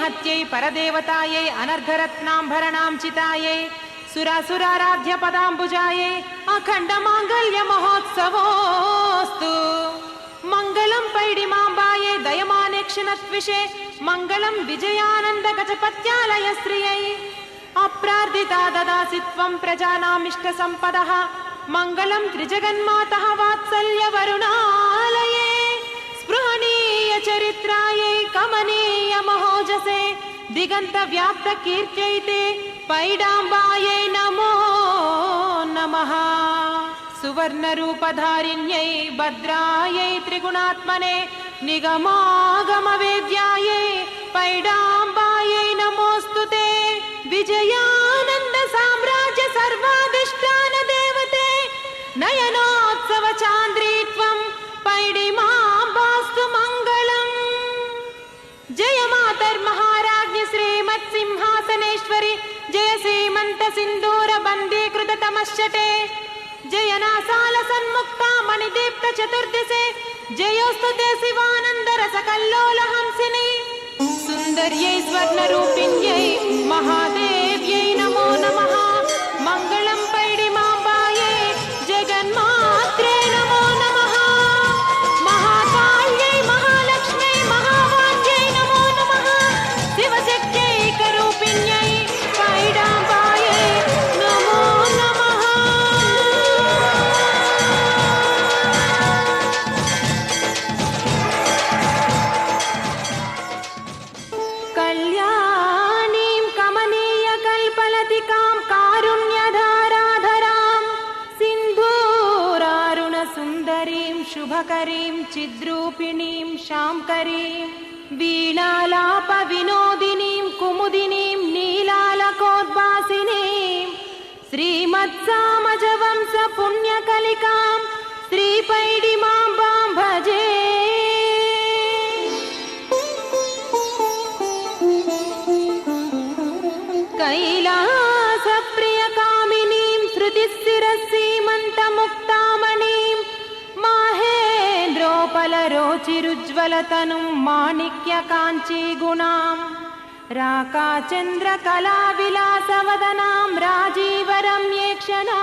महत्यै परदेवतायै अनर्घरत्नाम्भरणां चितायै सुरासुराराध्य पदाम्बुजायै अखण्डमाङ्गल्य महोत्सवोऽस्तु मङ्गलं पैडिमाम्बायै दयमाने क्षणत्विषे मङ्गलं विजयानन्द गजपत्यालय श्रियै अप्रार्थिता ददासि त्वं प्रजानामिष्टसम्पदः मङ्गलं त्रिजगन्मातः वात्सल्यवरुणालये दिगन्त व्याप्त कीर्त्यैते पैडाम्बायै नमो नमः। सुवर्णरूपधारिण्यै भद्रायै त्रिगुणात्मने निगमागमवेद्यायै पैडाम्बायै नमोऽस्तु ते। विजयानन्द साम्राज्य सर्वाधिष्ठान భువనేశ్వరి జయ శ్రీమంత సింధూర బందీకృత తమశ్చటే. జయ నాసాల సన్ముక్త మణిదీప్త చతుర్దిశే. జయోస్తు శివానంద రసకల్లోల హంసిని. సుందర్యై స్వర్ణ రూపిణ్యై మహా शुभकरीं चिद्रूपिणीं शाङ्करीं वीणालापविनोदिनीं कुमुदिनीं नीलालकोद्वासिनीं श्रीमत्सामजवंस पुण्यकलिकां श्रीपैडिमाम्बां भजे कैलासप्रियकामिनीं श्रुतिशिरसीमन्तमुक्तामणिं माहेन्द्रोपलरोचिरुज्ज्वलतनुं माणिक्यकाञ्चीगुणां राकाचन्द्रकलाविलासवदनां राजीवरम्येक्षणां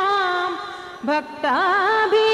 भक्ताभिः